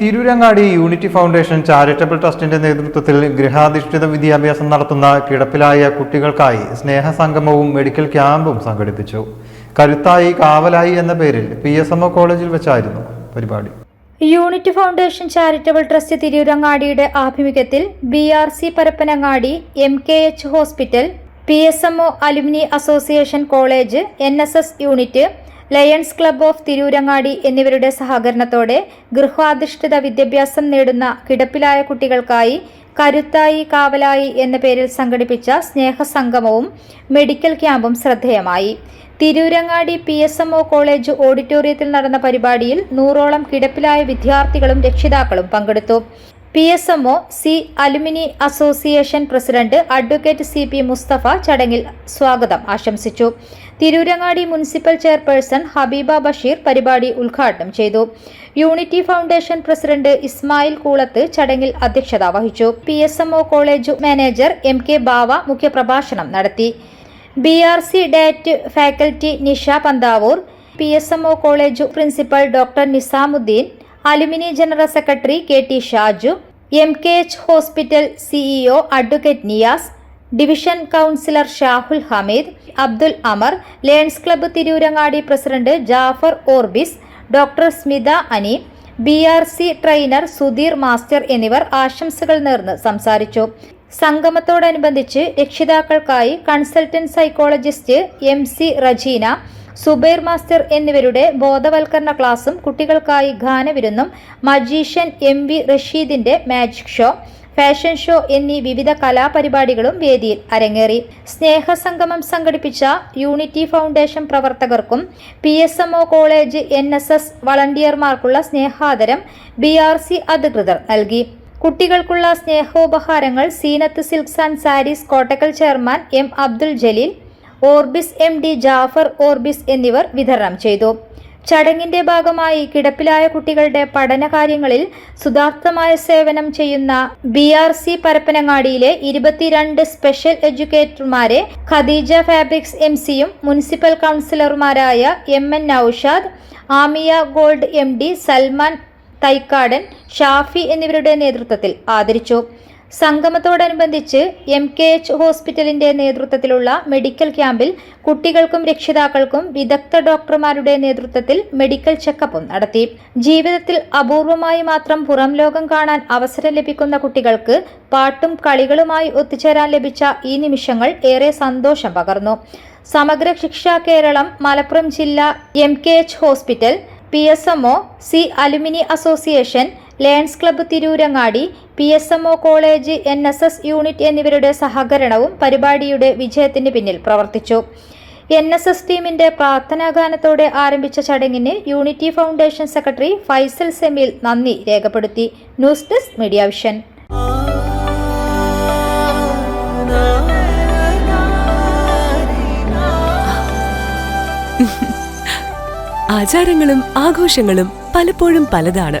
Tirurangadi unity foundation charitable ട്രസ്റ്റിന്റെ നേതൃത്വത്തിൽ ഗൃഹാധിഷ്ഠിത വിദ്യാഭ്യാസം നടത്തുന്ന കിടപ്പിലായ കുട്ടികൾക്കായി സ്നേഹസംഗമവും മെഡിക്കൽ ക്യാമ്പും സംഘടിപ്പിച്ചു. കരുത്തായി കാവലായി എന്ന പേരിൽ പി എസ് കോളേജിൽ വെച്ചായിരുന്നു പരിപാടി. യൂണിറ്റ് ഫൗണ്ടേഷൻ ചാരിറ്റബിൾ ട്രസ്റ്റ് തിരൂരങ്ങാടിയുടെ ആഭിമുഖ്യത്തിൽ B R C Parappanangadi M K H hospital P S M O alumni association college N S S unit Lions club of Tirurangadi എന്നിവരുടെ സഹകരണത്തോടെ ഗൃഹാധിഷ്ഠിത വിദ്യാഭ്യാസം നേടുന്ന കിടപ്പിലായ കുട്ടികൾക്കായി കരുത്തായി കാവലായി എന്ന പേരിൽ സംഘടിപ്പിച്ച സ്നേഹസംഗമവും മെഡിക്കൽ ക്യാമ്പും ശ്രദ്ധേയമായി. Tirurangadi P S M O college ഓഡിറ്റോറിയത്തിൽ നടന്ന പരിപാടിയിൽ നൂറോളം കിടപ്പിലായ വിദ്യാർത്ഥികളും രക്ഷിതാക്കളും പങ്കെടുത്തു. P S M O C alumni association president advocate C P Mustafa ചടങ്ങിൽ സ്വാഗതം ആശംസിച്ചു. തിരൂരങ്ങാടി മുനിസിപ്പൽ ചെയർപേഴ്സൺ ഹബീബ ബഷീർ പരിപാടി ഉദ്ഘാടനം ചെയ്തു. Unity foundation president Ismail Koolath ചടങ്ങിൽ അധ്യക്ഷത വഹിച്ചു. P S M O college manager M K Bava മുഖ്യപ്രഭാഷണം നടത്തി. B R C DIET faculty Nisha Panthavoor P S M O college principal doctor Nizamuddin alumni general secretary K T Shaju M K H hospital CEO advocate Niyas division councillor Shahul Hameed Abdul Amar Lions club Tirurangadi president Jafar Orbis doctor Smitha Ani B R C trainer Sudheer master എന്നിവർ ആശംസകൾ നേർന്ന് സംസാരിച്ചു. സംഗമത്തോടനുബന്ധിച്ച് രക്ഷിതാക്കൾക്കായി consultant psychologist M C Rajeena Subair master എന്നിവരുടെ ബോധവൽക്കരണ ക്ലാസും കുട്ടികൾക്കായി ഗാനവിരുന്നും മജീഷ്യൻ എം വി റഷീദിന്റെ മാജിക് ഷോ ഫാഷൻ ഷോ എന്നീ വിവിധ കലാപരിപാടികളും വേദിയിൽ അരങ്ങേറി. സ്നേഹസംഗമം സംഘടിപ്പിച്ച യൂണിറ്റി ഫൗണ്ടേഷൻ പ്രവർത്തകർക്കും P S M O college N S S വളണ്ടിയർമാർക്കുള്ള സ്നേഹാദരം ബി ആർ സി അധികൃതർ നൽകി. കുട്ടികൾക്കുള്ള സ്നേഹോപഹാരങ്ങൾ Zeenath silks and sarees Kottakkal chairman M Abdul Jaleel Orbis M D Jafar Orbis എന്നിവർ വിതരണം ചെയ്തു. ചടങ്ങിന്റെ ഭാഗമായി കിടപ്പിലായ കുട്ടികളുടെ പഠനകാര്യങ്ങളിൽ സുതാർത്ഥമായ സേവനം ചെയ്യുന്ന ബി ആർ സി പരപ്പനങ്ങാടിയിലെ ഇരുപത്തിരണ്ട് സ്പെഷ്യൽ എഡ്യൂക്കേറ്റർമാരെ ഖദീജ ഫാബ്രിക്സ് എം സിയും മുനിസിപ്പൽ കൗൺസിലർമാരായ M N Noushad Amiya gold M D Salman Thaikkadan Shafi എന്നിവരുടെ നേതൃത്വത്തിൽ ആദരിച്ചു. സംഗമത്തോടനുബന്ധിച്ച് എം കെ എച്ച് ഹോസ്പിറ്റലിന്റെ നേതൃത്വത്തിലുള്ള മെഡിക്കൽ ക്യാമ്പിൽ കുട്ടികൾക്കും രക്ഷിതാക്കൾക്കും വിദഗ്ധ ഡോക്ടർമാരുടെ നേതൃത്വത്തിൽ മെഡിക്കൽ ചെക്കപ്പും നടത്തി. ജീവിതത്തിൽ അപൂർവമായി മാത്രം പുറം ലോകം കാണാൻ അവസരം ലഭിക്കുന്ന കുട്ടികൾക്ക് പാട്ടും കളികളുമായി ഒത്തുചേരാൻ ലഭിച്ച ഈ നിമിഷങ്ങൾ ഏറെ സന്തോഷം പകർന്നു. സമഗ്ര ശിക്ഷാ കേരളം മലപ്പുറം ജില്ല M K H hospital P S M O C alumni association lions club Tirurangadi P S M O college N S S unit എന്നിവരുടെ സഹകരണവും പരിപാടിയുടെ വിജയത്തിന് പിന്നിൽ പ്രവർത്തിച്ചു. എൻ എസ് എസ് ടീമിന്റെ പ്രാർത്ഥനാഗാനത്തോടെ ആരംഭിച്ച ചടങ്ങിന് unity foundation secretary Faisal Semil നന്ദി രേഖപ്പെടുത്തി. News desk media vision. ആചാരങ്ങളും ആഘോഷങ്ങളും പലപ്പോഴും പലതാണ്.